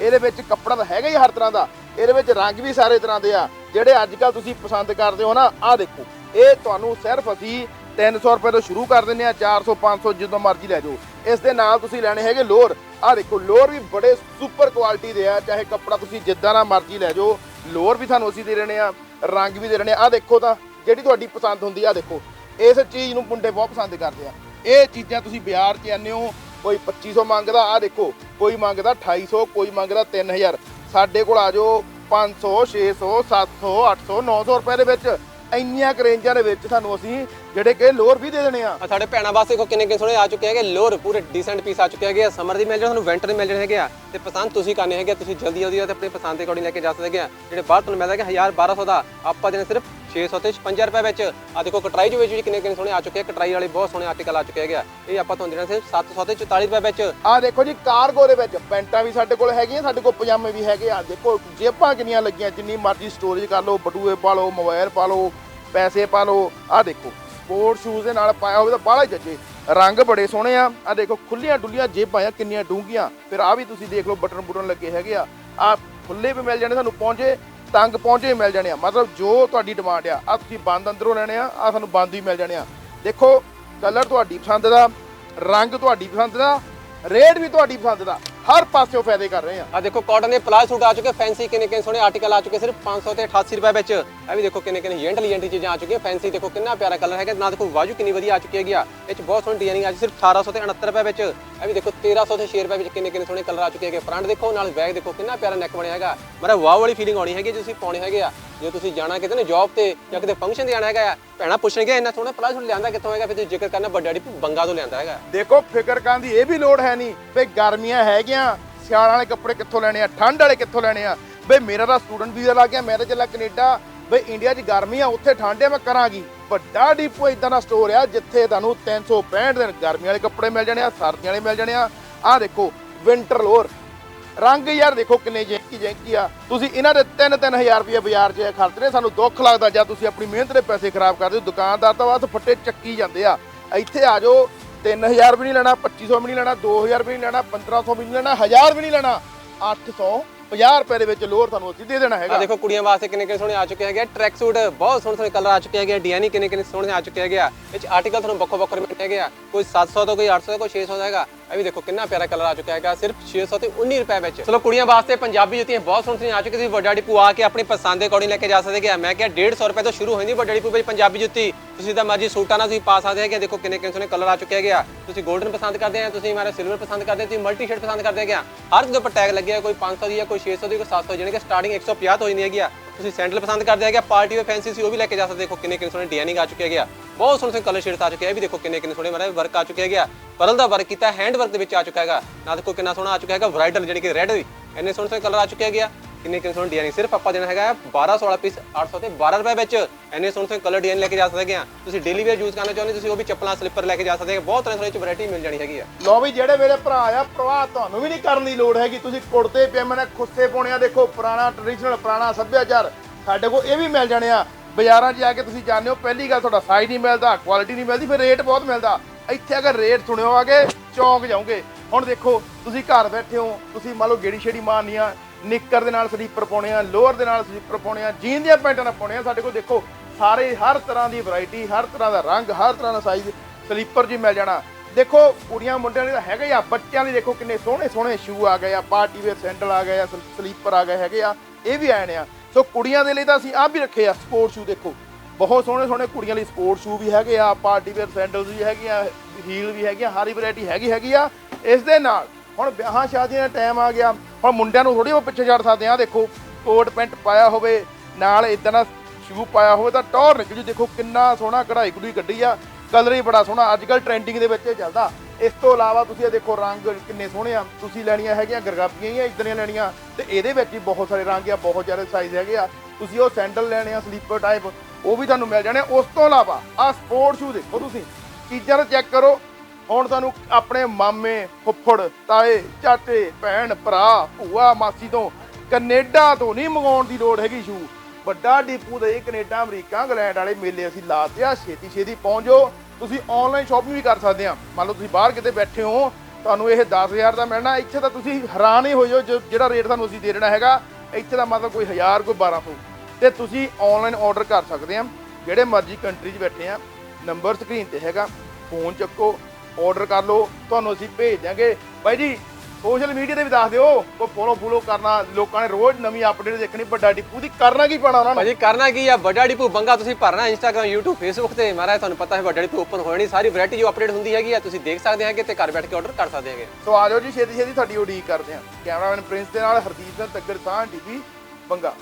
ਇਹਦੇ ਵਿੱਚ ਕੱਪੜਾ ਤਾਂ ਹੈਗਾ ਹੀ ਹਰ ਤਰ੍ਹਾਂ ਦਾ, ਇਹਦੇ ਵਿੱਚ ਰੰਗ ਵੀ ਸਾਰੇ ਤਰ੍ਹਾਂ ਦੇ ਆ, ਜਿਹੜੇ ਅੱਜ ਕੱਲ ਤੁਸੀਂ ਪਸੰਦ ਕਰਦੇ ਹੋ ਨਾ, ਆਹ ਦੇਖੋ, ਇਹ ਤੁਹਾਨੂੰ ਸਿਰਫ ਅਸੀਂ 300 ਰੁਪਏ ਤੋਂ ਸ਼ੁਰੂ ਕਰ ਦਿੰਦੇ ਆ 400 500 ਜਦੋਂ ਮਰਜ਼ੀ ਲੈ ਜਾਓ, ਇਸ ਦੇ ਨਾਲ ਤੁਸੀਂ ਲੈਣੇ ਹੈਗੇ ਲੋਅਰ ਆਹ ਦੇਖੋ ਲੋਅਰ ਵੀ ਬੜੇ ਸੁਪਰ ਕੁਆਲਿਟੀ ਦੇ ਆ, ਚਾਹੇ ਕੱਪੜਾ ਤੁਸੀਂ ਜਿੱਦਾਂ ਦਾ ਮਰਜ਼ੀ ਲੈ ਜਾਓ ਲੋਅਰ ਵੀ ਤੁਹਾਨੂੰ ਅਸੀਂ ਦੇ ਰਹੇ ਆ ਰੰਗ ਵੀ ਦੇ ਰਹੇ ਆ ਆਹ ਦੇਖੋ ਤਾਂ, ਜਿਹੜੀ ਤੁਹਾਡੀ ਪਸੰਦ ਹੁੰਦੀ ਆ, ਆਹ ਦੇਖੋ ਇਸ ਚੀਜ਼ ਨੂੰ ਮੁੰਡੇ ਬਹੁਤ ਪਸੰਦ ਕਰਦੇ ਆ। ਇਹ ਚੀਜ਼ਾਂ ਤੁਸੀਂ ਬਾਜ਼ਾਰ 'ਚ ਆਨੇ ਹੋ, ਕੋਈ 2500 ਮੰਗਦਾ ਆ ਦੇਖੋ, ਕੋਈ ਮੰਗਦਾ 2800 ਕੋਈ ਮੰਗਦਾ 3000 ਸਾਡੇ ਕੋਲ ਆ ਜਾਓ 500 600 700 800 900 ਰੁਪਏ ਦੇ ਵਿੱਚ। ਇੰਨੀਆਂ ਕੁ ਰੇਂਜਾਂ ਦੇ ਵਿੱਚ ਤੁਹਾਨੂੰ ਅਸੀਂ ਜਿਹੜੇ ਕਿ ਲੋਅਰ ਵੀ ਦੇ ਦੇਣੇ ਆ। ਆ ਸਾਡੇ ਭੈਣਾਂ ਵਾਸਤੇ ਕੋ ਕਿੰਨੇ ਕਿੰਨੇ ਸੋਹਣੇ ਆ ਚੁੱਕੇ ਹੈਗੇ। ਲੋਰ ਪੂਰੇ ਡੀਸੈਂਟ ਪੀਸ ਆ ਚੁੱਕੇ ਹੈਗੇ ਆ। ਸਮਰ ਦੀ ਮਿਲ ਜਾਣ, ਤੁਹਾਨੂੰ ਵਿੰਟਰ ਦੇ ਮਿਲ ਜਾਣੇ ਹੈਗੇ ਆ। ਤੇ ਪਸੰਦ ਤੁਸੀਂ ਕਰਨੇ ਹੈਗੇ ਤੁਸੀਂ ਜਲਦੀ ਜਲਦੀ ਤੇ ਆਪਣੇ ਪਸੰਦ ਦੇ ਅਕੋਰਡਿੰਗ ਲੈ ਕੇ ਜਾ ਸਕਦੇ ਆ। ਜਿਹੜੇ ਬਾਹਰ ਤੁਹਾਨੂੰ ਮਿਲਦਾ ਹੈਗਾ 1000 1200 ਦਾ। ਆਪਾਂ ਦੇਣੇ ਸਿਰਫ 600 ਤੇ 56 ਰੁਪਏ ਵਿੱਚ। ਆ ਦੇਖੋ ਕਟਰਾਈ ਦੇ ਵਿੱਚ ਵੀ ਕਿੰਨੇ ਕਿੰਨੇ ਸੋਹਣੇ ਆ ਚੁੱਕੇ ਆ। ਕਟਰਾਈ ਵਾਲੇ ਬਹੁਤ ਸੋਹਣੇ ਆਰਟੀਕਲ ਆ ਚੁੱਕੇ ਹੈਗੇ ਆ। ਇਹ ਆਪਾਂ ਤੁਹਾਨੂੰ ਦੇਣਾ ਸਿਰਫ 700 ਤੇ 44 ਰੁਪਏ ਵਿੱਚ। ਆ ਦੇਖੋ ਜੀ ਕਾਰਗੋ ਦੇ ਵਿੱਚ ਪੈਂਟਾਂ ਵੀ ਸਾਡੇ ਕੋਲ ਹੈਗੀਆਂ, ਸਾਡੇ ਕੋਲ ਪਜਾਮੇ ਵੀ ਹੈਗੇ ਆ। ਦੇਖੋ, ਜੇਬਾਂ ਕਿੰਨੀਆਂ ਲੱਗੀਆਂ, ਜਿੰਨੀ ਮਰਜ਼ੀ ਸਟੋਰੇਜ ਕਰ ਲਓ, ਬਟੂਏ ਪਾ ਲਓ ਮੋਬਾਈਲ ਪਾ ਲਓ, ਪੈਸੇ ਪਾ ਲਓ। ਆ ਦੇਖੋ ਸਪੋਰਟ ਸ਼ੂਜ਼ ਦੇ ਨਾਲ ਪਾਇਆ ਹੋਵੇ ਤਾਂ ਬਾਹਲਾ ਹੀ ਜੱਜੇ। ਰੰਗ ਬੜੇ ਸੋਹਣੇ ਆ। ਆ ਦੇਖੋ ਖੁੱਲੀਆਂ ਡੁੱਲੀਆਂ ਜੇਬਾਂ ਆ, ਕਿੰਨੀਆਂ ਡੂੰਘੀਆਂ। ਫਿਰ ਆ ਵੀ ਤੁਸੀਂ ਦੇਖ ਲਓ ਬਟਨ ਬੁਟਨ ਲੱਗੇ ਹੈਗੇ ਆ। ਆ ਖੁੱਲੇ ਵੀ ਮਿਲ ਜਾਣੇ, ਤੁਹਾਨੂੰ ਪਹੁੰਚੇ। ਤੰਗ ਪਹੁੰਚੇ ਵੀ ਮਿਲ ਜਾਣੇ ਆ। ਮਤਲਬ ਜੋ ਤੁਹਾਡੀ ਡਿਮਾਂਡ ਆ ਆ ਤੁਸੀਂ ਬੰਦ ਅੰਦਰੋਂ ਲੈਣੇ ਆ ਆ ਤੁਹਾਨੂੰ ਬੰਦ ਵੀ ਮਿਲ ਜਾਣੇ ਆ। ਦੇਖੋ ਕਲਰ ਤੁਹਾਡੀ ਪਸੰਦ ਦਾ, ਰੰਗ ਤੁਹਾਡੀ ਪਸੰਦ ਦਾ ਰੇਟ ਵੀ ਤੁਹਾਡੀ ਪਸੰਦ ਦਾ। ਹਰ ਪਾਸਿਓਂ ਫਾਇਦੇ ਕਰ ਰਹੇ ਆ। ਆ ਦੇਖੋ ਕਾਟਨ ਦੇ ਪਲਾਜ ਸੂਟ ਆ ਚੁੱਕੇ ਫੈਂਸੀ ਕਿੰਨੇ ਕਿੰਨੇ ਸੋਹਣੇ ਆਰਟੀਕਲ ਆ ਚੁੱਕੇ ਸਿਰਫ 500 ਤੇ 88 ਰੁਪਏ ਵਿੱਚ। ਇਹ ਵੀ ਦੇਖੋ ਕਿੰਨੇ ਕਿੰਨੇ ਜੈਂਟ ਲੀਜੈਂਟ ਚੀਜ਼ਾਂ ਆ ਚੁੱਕੀਆਂ ਫੈਂਸੀ ਦੇਖੋ ਕਿੰਨਾ ਪਿਆਰਾ ਕਲਰ ਹੈਗਾ ਨਾ ਦੇਖੋ ਵਾਜੂ ਕਿੰਨੀ ਵਧੀਆ ਆ ਚੁੱਕੀ ਹੈਗੀ ਆ। ਇਹ ਚ ਬਹੁਤ ਸੋਹਣੀ ਡਿਜ਼ਾਈਨਿੰਗ ਆ ਸਿਰਫ 1800 ਤੇ 69 ਰੁਪਏ ਵਿੱਚ। ਇਹ ਵੀ ਦੇਖੋ 1300 ਤੇ 6 ਰੁਪਏ ਵਿੱਚ ਕਿੰਨੇ ਕਿੰਨੇ ਸੋਹਣੇ ਕਲਰ ਆ ਚੁੱਕੇ ਹੈਗੇ। ਫਰੰਟ ਦੇਖੋ ਨਾਲ ਬੈਗ ਦੇਖੋ ਕਿੰਨਾ ਪਿਆਰਾ ਨੈਕ ਬਣਿਆ ਹੈਗਾ। ਮਰਾ ਵਾਹ ਵਾਲੀ ਫੀਲਿੰਗ ਆਉਣੀ ਹੈਗੀ ਜੇ ਤੁਸੀਂ ਪਾਉਣੇ ਹੈਗੇ ਆ। ਜੇ ਤੁਸੀਂ ਜਾਣਾ ਕਿਤੇ ਨਾ ਜੌਬ ਤੇ ਜਾਂ ਕਿਤੇ ਫੰਕਸ਼ਨ ਤੇ ਜਾਣਾ ਹੈਗਾ ਭੈਣਾ ਪੁੱਛਣਗੇ ਇੰਨਾ ਸੋਹਣਾ ਪਲਾਜ ਲਿਆਂਦਾ ਕਿੱਥੋਂ ਹੈਗਾ ਫਿਰ ਤੁਸੀਂ ਜ਼ਿਕਰ ਕਰਨਾ ਵੱਡਾ ਡੈਡੀ ਬੰਗਾ ਤੋਂ ਲਿਆਂਦਾ ਹੈਗਾ। ਦੇਖੋ ਫਿਕਰ ਕਰਨ ਦੀ ਇਹ ਵੀ ਲੋੜ ਹੈ ਨਹੀਂ ਵੀ ਗਰਮੀਆਂ ਹੈਗੀਆਂ ਸਿਆਲ ਵਾਲੇ ਕੱਪੜੇ ਕਿੱਥੋਂ ਲੈਣੇ ਆ? ਠੰਡ ਵਾਲੇ ਕਿੱਥੋਂ ਲੈਣੇ ਆ? ਬਈ ਮੇਰਾ ਤਾਂ ਸਟੂਡੈਂਟ ਵੀਜ਼ਾ ਲੱਗ ਗਿਆ, ਮੈਂ ਤਾਂ ਚੱਲਾ ਕੈਨੇਡਾ। ਬਈ ਇੰਡੀਆ 'ਚ ਗਰਮੀ ਆ, ਉੱਥੇ ਠੰਡ ਆ, ਮੈਂ ਕਰਾਂਗੀ। ਵੱਡਾ ਡੀਪੋ ਇਦਾਂ ਦਾ ਸਟੋਰ ਆ, ਜਿੱਥੇ ਤੁਹਾਨੂੰ 365 ਦਿਨ ਗਰਮੀ ਵਾਲੇ ਕੱਪੜੇ ਮਿਲ ਜਾਣੇ ਆ, ਸਰਦੀਆਂ ਵਾਲੇ ਮਿਲ ਜਾਣੇ ਆ। ਆਹ ਦੇਖੋ ਵਿੰਟਰ ਲੋਅਰ ਰੰਗ ਯਾਰ ਦੇਖੋ ਕਿੰਨੇ ਜੈਂਕੀ ਜੈਂਕੀ ਆ। ਤੁਸੀਂ ਇਹਨਾਂ ਦੇ 3-3000 ਰੁਪਏ ਬਾਜ਼ਾਰ 'ਚ ਖਰਚਦੇ ਸਾਨੂੰ ਦੁੱਖ ਲੱਗਦਾ ਜਦ ਤੁਸੀਂ ਆਪਣੀ ਮਿਹਨਤ ਦੇ ਪੈਸੇ ਖਰਾਬ ਕਰਦੇ ਹੋ, ਦੁਕਾਨਦਾਰ ਤਾਂ ਬਸ ਫੱਟੇ ਚੱਕੀ ਜਾਂਦੇ ਆ। ਇੱਥੇ ਆ ਜਾਓ 3000 ਵੀ ਨਹੀਂ ਲੈਣਾ 2500 ਵੀ ਨਹੀਂ ਲੈਣਾ 2000 ਵੀ ਨਹੀਂ ਲੈਣਾ 1500 ਵੀ ਨਹੀਂ ਲੈਣਾ 1000 ਵੀ ਨਹੀਂ ਲੈਣਾ 850 ਰੁਪਏ ਦੇ ਵਿੱਚ ਲੋਅਰ ਤੁਹਾਨੂੰ ਅਸੀਂ ਦੇ ਦੇਣਾ ਆ ਹੈਗਾ ਦੇਖੋ, ਕੁੜੀਆਂ ਵਾਸਤੇ ਕਿੰਨੇ ਕਿੰਨੇ ਸੋਹਣੇ ਆ ਚੁੱਕੇ ਹੈਗੇ ਟਰੈਕ ਸੂਟ ਬਹੁਤ ਸੋਹਣੇ ਸੋਹਣੇ ਕਲਰ ਆ ਚੁੱਕੇ ਹੈਗੇ ਡਿਜ਼ਾਈਨ ਕਿੰਨੇ ਕਿੰਨੇ ਸੋਹਣੇ ਆ ਚੁੱਕੇ ਹੈਗੇ ਆ। ਇਹ ਚ ਆਰਟੀਕਲ ਤੁਹਾਨੂੰ ਵੱਖੋ ਵੱਖਰੇ ਮਿਲ ਹੈਗੇ ਆ। ਕੋਈ 700 ਦਾ ਕੋਈ 800 ਦਾ ਕੋਈ 600 ਦਾ ਹੈਗਾ। ਇਹ ਵੀ ਦੇਖੋ ਕਿੰਨਾ ਪਿਆਰਾ ਕਲਰ ਆ ਚੁੱਕਾ ਹੈਗਾ, ਸਿਰਫ 600 ਤੇ 19 ਰੁਪਏ ਵਿੱਚ। ਚਲੋ ਕੁੜੀਆਂ ਵਾਸਤੇ ਪੰਜਾਬੀ ਜੁੱਤੀਆਂ ਬਹੁਤ ਸੋਹਣੀਆਂ ਆ ਚੁੱਕੀ ਤੁਸੀਂ ਵੱਡਾ ਡਿਪੂ ਆ ਕੇ ਆਪਣੀ ਪਸੰਦ ਦੇ ਅਕੋਰਡਿੰਗ ਲੈ ਕੇ ਜਾ ਸਕਦੇ ਹੈਗੇ ਆ। ਮੈਂ ਕਿਹਾ 150 ਰੁਪਏ ਤੋਂ ਸ਼ੁਰੂ ਹੋ ਜਾਂਦੀ ਵੱਡਾ ਡਿਪੂ ਵਿੱਚ ਪੰਜਾਬੀ ਜੁੱਤੀ। ਤੁਸੀਂ ਤਾਂ ਮਰਜ਼ੀ ਸੂਟਾਂ ਨਾਲ ਤੁਸੀਂ ਪਾ ਸਕਦੇ ਹੈਗੇ ਦੇਖੋ ਕਿੰਨੇ ਕਿੰਨੇ ਸੋਹਣੇ ਕਲਰ ਆ ਚੁੱਕੇ ਹੈਗੇ ਆ। ਤੁਸੀਂ 골ਡਨ ਪਸੰਦ ਕਰਦੇ ਆ, ਤੁਸੀਂ ਮਾਰੇ ਸਿਲਵਰ ਪਸੰਦ ਕਰਦੇ ਆ, ਤੁਸੀਂ ਮਲਟੀ ਸ਼ੇਡ ਪਸੰਦ ਕਰਦੇ ਹੈਗੇ ਆ। ਹਰ ਦੇ ਉੱਪਰ ਟੈਗ ਲੱਗਿਆ, ਕੋਈ 500 ਦੀ ਆ, ਕੋਈ 600 ਦੀ, ਕੋਈ 700 ਜਾਨੀ ਕਿ ਸਟਾਰਟਿੰਗ 150 ਤੋਂ ਹੀ ਨਹੀਂ ਹੈਗੀ ਆ। ਤੁਸੀਂ ਸੈਂਡਲ ਪਸੰਦ ਕਰਦੇ ਹੈਗੇ ਪਾਰਟੀ ਵੇ ਫੈਂਸੀ ਸੀ, ਉਹ ਵੀ ਲੈ ਕੇ ਜਾ ਸਕਦੇ, ਦੇਖੋ ਕਿੰਨੇ ਕਿੰਨੇ ਸੋਹਣੇ ਡਿਜ਼ਾਈਨਿੰਗ ਆ ਚੁੱਕੇ ਹੈਗੇ ਆ। ਬਹੁਤ ਸੋਹਣੇ ਸੋਹਣੇ ਕਲਰ ਸ਼ੇਡਸ ਆ ਚੁੱਕੇ ਆ, ਇਹ ਵੀ ਦੇਖੋ ਕਿੰਨੇ ਕਿੰਨੇ ਸੋਹਣੇ ਮਾਰੇ ਵਰਕ ਆ ਚੁੱਕੇ ਹੈਗੇ ਆ। ਪਰਲ ਦਾ ਵਰਕ ਕੀਤਾ ਹੈਂਡ ਵਰਕ ਦੇ ਵਿੱਚ ਆ ਚੁੱਕਾ ਹੈਗਾ, ਨਾ ਦੇਖੋ ਕਿੰਨਾ ਸੋਹਣਾ ਆ ਚੁੱਕਾ ਹੈਗਾ ਬ੍ਰਾਈਡਲ ਜਿਹੜੀ ਕਿ ਰੈੱਡ ਇੰਨੇ ਸੋਹਣੇ ਸੋਹਣੇ ਕਲਰ ਆ ਚੁੱਕੇ ਹੈਗੇ ਆ। ਕਿੰਨੇ ਕਿੰਨੇ ਸੋਹਣੇ ਡਿਜ਼ਾਈਨ ਸਿਰਫ ਆਪਾਂ ਦੇਣਾ ਹੈਗਾ 1200 ਵਾਲਾ ਪੀਸ 800 ਤੇ 12 ਰੁਪਏ ਵਿੱਚ। ਇੰਨੇ ਸੋਹਣੇ ਸੋਹਣੇ ਕਲਰ ਡਿਜ਼ਾਈਨ ਲੈ ਕੇ ਜਾ ਸਕਦੇ ਆ। ਤੁਸੀਂ ਡੇਲੀ ਵੇਅਰ ਯੂਜ਼ ਕਰਨਾ ਚਾਹੁੰਦੇ ਤੁਸੀਂ ਉਹ ਵੀ ਚੱਪਲਾਂ ਸਲੀਪਰ ਲੈ ਕੇ ਜਾ ਸਕਦੇ ਆ। ਬਹੁਤ ਤਰ੍ਹਾਂ ਦੀ ਵੈਰਾਈਟੀ ਮਿਲ ਜਾਣੀ ਹੈਗੀ ਆ। ਲੋ ਵੀ ਜਿਹੜੇ ਮੇਰੇ ਭਰਾ ਆ ਪ੍ਰਵਾਹ ਤੁਹਾਨੂੰ ਵੀ ਨਹੀਂ ਕਰਨ ਦੀ ਲੋੜ ਹੈਗੀ। ਤੁਸੀਂ ਕੁੜਤੇ ਪਜਾਮੇ ਨਾਲ ਖੁੱਸੇ ਪਾਉਣੇ ਆ। ਦੇਖੋ, ਪੁਰਾਣਾ ਟ੍ਰੈਡੀਸ਼ਨਲ ਪੁਰਾਣਾ ਸੱਭਿਆਚਾਰ ਸਾਡੇ ਕੋਲ ਇਹ ਵੀ ਮਿਲ ਜਾਣੇ ਆ। ਬਾਜ਼ਾਰਾਂ 'ਚ ਜਾ ਕੇ ਤੁਸੀਂ ਜਾਣਦੇ ਹੋ, ਪਹਿਲੀ ਗੱਲ ਤੁਹਾਡਾ ਸਾਈਜ਼ ਨਹੀਂ ਮਿਲਦਾ ਕੁਆਲਿਟੀ ਨਹੀਂ ਮਿਲਦੀ, ਫਿਰ ਰੇਟ ਬਹੁਤ ਮਿਲਦਾ। ਇੱਥੇ ਅਗਰ ਰੇਟ ਸੁਣਿਓ ਆਗੇ ਚੌਂਕ ਜਾਓਗੇ। ਹੁਣ ਦੇਖੋ, ਤੁਸੀਂ ਘਰ ਬੈਠੇ ਹੋ, ਤੁਸੀਂ ਮੰਨ ਲਓ ਗੇੜੀ ਛੇੜੀ ਮਾਰਨੀ ਆ ਨਿੱਕਰ ਦੇ ਨਾਲ ਸਲੀਪਰ ਪਾਉਣੇ ਆ, ਲੋਅਰ ਦੇ ਨਾਲ ਸਲੀਪਰ ਪਾਉਣੇ ਆ, ਜੀਨ ਦੀਆਂ ਪੈਂਟਾਂ ਨਾਲ ਪਾਉਣੇ ਆ, ਸਾਡੇ ਕੋਲ ਦੇਖੋ, ਸਾਰੇ ਹਰ ਤਰ੍ਹਾਂ ਦੀ ਵੈਰਾਈਟੀ ਹਰ ਤਰ੍ਹਾਂ ਦਾ ਰੰਗ, ਹਰ ਤਰ੍ਹਾਂ ਦਾ ਸਾਈਜ਼ ਸਲੀਪਰ ਜੀ ਮਿਲ ਜਾਣਾ। ਦੇਖੋ, ਕੁੜੀਆਂ ਮੁੰਡਿਆਂ ਲਈ ਤਾਂ ਹੈਗੇ ਆ, ਬੱਚਿਆਂ ਦੇ ਦੇਖੋ ਕਿੰਨੇ ਸੋਹਣੇ ਸੋਹਣੇ ਸ਼ੂ ਆ ਗਏ ਆ ਪਾਰਟੀ ਵੇਅਰ ਸੈਂਡਲ ਆ ਗਏ ਆ ਸਲੀਪਰ ਆ ਗਏ ਹੈਗੇ ਆ, ਇਹ ਵੀ ਆਏ ਨੇ ਆ। ਸੋ ਕੁੜੀਆਂ ਦੇ ਲਈ ਤਾਂ ਅਸੀਂ ਆਹ ਵੀ ਰੱਖੇ ਆ ਸਪੋਰਟ ਸ਼ੂ ਦੇਖੋ। ਬਹੁਤ ਸੋਹਣੇ ਸੋਹਣੇ ਕੁੜੀਆਂ ਲਈ ਸਪੋਰਟ ਸ਼ੂ ਵੀ ਹੈਗੇ ਆ ਪਾਰਟੀ ਵੇਅਰ ਸੈਂਡਲਸ ਵੀ ਹੈਗੇ ਆ ਹੀਲ ਵੀ ਹੈਗੀ ਆ ਸਾਰੀ ਵੈਰਾਈਟੀ ਹੈਗੀ ਹੈਗੀ ਆ। ਇਸ ਦੇ ਨਾਲ ਹੁਣ ਵਿਆਹਾਂ ਸ਼ਾਦੀਆਂ ਦਾ ਟਾਈਮ ਆ ਗਿਆ। ਹੁਣ ਮੁੰਡਿਆਂ ਨੂੰ ਥੋੜੀ ਉਹ ਪਿੱਛੇ ਛੱਡ ਸਕਦੇ ਆ। ਦੇਖੋ, ਕੋਟ, ਪੈਂਟ ਪਾਇਆ ਹੋਵੇ, ਨਾਲ ਇਦਾਂ ਦਾ ਸ਼ੂ ਪਾਇਆ ਹੋਵੇ ਤਾਂ ਟੌਰ ਨਿਕਲ। ਜੂ ਦੇਖੋ, ਕਿੰਨਾ ਸੋਹਣਾ ਕਢਾਈ ਕਢੂਈ ਕੱਢੀ ਆ। ਕਲਰ ਹੀ ਬੜਾ ਸੋਹਣਾ। ਅੱਜ ਕੱਲ ਟ੍ਰੈਂਡਿੰਗ ਦੇ ਵਿੱਚ ਇਹ ਚੱਲਦਾ। ਇਸ ਤੋਂ ਇਲਾਵਾ ਤੁਸੀਂ ਇਹ ਦੇਖੋ, ਰੰਗ ਕਿੰਨੇ ਸੋਹਣੇ ਆ। ਤੁਸੀਂ ਲੈਣੀਆਂ ਹੈਗੀਆਂ ਗਰਗਾਪੀਆਂ ਹੀ ਆ ਇਦਾਂ ਦੀਆਂ ਲੈਣੀਆਂ। ਤੇ ਇਹਦੇ ਵਿੱਚ ਵੀ ਬਹੁਤ ਸਾਰੇ ਰੰਗ ਆ, ਬਹੁਤ ਜ਼ਿਆਦਾ ਸਾਈਜ਼ ਹੈਗੇ ਆ। ਤੁਸੀਂ ਉਹ ਸੈਂਡਲ ਲੈਣੇ ਆ ਸਲੀਪਰ ਟਾਈਪ ਉਹ ਵੀ ਤੁਹਾਨੂੰ ਮਿਲ ਜਾਣੇ ਉਸ ਤੋਂ ਇਲਾਵਾ ਆ ਸਪੋਰਟ ਸ਼ੂ ਦੇਖੋ ਤੁਸੀਂ। ਚੀਜ਼ਾਂ ਨੂੰ ਚੈੱਕ ਕਰੋ। ਹੁਣ ਤੁਹਾਨੂੰ ਆਪਣੇ ਮਾਮੇ, ਫੁੱਫੜ, ਤਾਏ, ਚਾਚੇ, ਭੈਣ, ਭਰਾ, ਭੂਆ, ਮਾਸੀ ਤੋਂ ਕੈਨੇਡਾ ਤੋਂ ਨਹੀਂ ਮੰਗਾਉਣ ਦੀ ਲੋੜ ਹੈਗੀ ਸ਼ੂ। ਵੱਡਾ ਡੀਪੂ ਦੇ ਕੈਨੇਡਾ, ਅਮਰੀਕਾ, ਇੰਗਲੈਂਡ ਵਾਲੇ ਮੇਲੇ ਅਸੀਂ ਲਾਤੇ ਆ। ਛੇਤੀ ਛੇਤੀ ਪਹੁੰਚ ਜਾਓ। ਤੁਸੀਂ ਆਨਲਾਈਨ ਸ਼ਾਪਿੰਗ ਵੀ ਕਰ ਸਕਦੇ ਆ। ਮੰਨ ਲਓ ਤੁਸੀਂ ਬਾਹਰ ਕਿਤੇ ਬੈਠੇ ਹੋ, ਤੁਹਾਨੂੰ ਇਹ 10000 ਦਾ ਮਿਲਣਾ, ਇੱਥੇ ਤਾਂ ਤੁਸੀਂ ਹੈਰਾਨ ਹੀ ਹੋ ਜਾਓ ਜਿਹੜਾ ਰੇਟ ਤੁਹਾਨੂੰ ਅਸੀਂ ਦੇ ਦੇਣਾ ਹੈਗਾ। ਇੱਥੇ ਦਾ ਮਤਲਬ ਕੋਈ 1000 ਕੋਈ 1200 ਤੇ ਤੁਸੀਂ ਆਨਲਾਈਨ ਆਰਡਰ ਕਰ ਸਕਦੇ ਆ। ਜਿਹੜੇ ਮਰਜ਼ੀ ਕੰਟਰੀ 'ਚ ਬੈਠੇ ਆ ਨੰਬਰ ਸਕਰੀਨ ਤੇ ਹੈਗਾ। ਫੋਨ ਚੱਕੋ। ਆਰਡਰ ਕਰ ਲਓ ਤੁਹਾਨੂੰ ਅਸੀਂ ਭੇਜ ਦਿਆਂਗੇ। ਬਾਈ ਜੀ ਸੋਸ਼ਲ ਮੀਡੀਆ ਤੇ ਵੀ ਦੱਸ ਦਿਓ ਕੋ ਫੋਲੋ ਫੋਲੋ ਕਰਨਾ ਲੋਕਾਂ ਨੇ ਰੋਜ਼ ਨਵੀਂ ਅਪਡੇਟ ਦੇਖਣੀ ਵੱਡਾ ਡਿਪੂ ਦੀ ਕਰਨਾ ਕੀ ਪੈਣਾ ਉਹਨਾਂ ਨੂੰ? ਭਾਜੀ ਕਰਨਾ ਕੀ ਆ? ਵੱਡਾ ਡਿਪੂ ਬੰਗਾ ਤੁਸੀਂ ਭਰਨਾ ਇੰਸਟਾਗ੍ਰam YouTube Facebook ਤੇ ਮਹਾਰਾਜ ਤੁਹਾਨੂੰ ਪਤਾ ਹੈ ਵੱਡਾ ਡਿਪੂ ਓਪਨ ਹੋ ਜਾਣੀ ਸਾਰੀ ਵੈਰਾਈਟੀ ਜੋ ਅਪਡੇਟ ਹੁੰਦੀ ਹੈਗੀ ਆ ਤੁਸੀਂ ਦੇਖ ਸਕਦੇ ਹੈਗੇ ਤੇ ਘਰ ਬੈਠ ਕੇ ਆਰਡਰ ਕਰ ਸਕਦੇ ਹੈਗੇ। ਸੋ ਆ ਜਾਓ ਜੀ ਛੇਤੀ ਛੇਤੀ ਤੁਹਾਡੀ ਉਡੀਕ ਕਰਦੇ ਆ ਕੈਮਰਾਮੈਨ ਪ੍ਰਿੰਸ ਦੇ ਨਾਲ ਹਰਦੀਪ ਸਿੰਘ ਤੱਗਰ ਸਾਹ ਟੀਵੀ ਬੰਗਾ।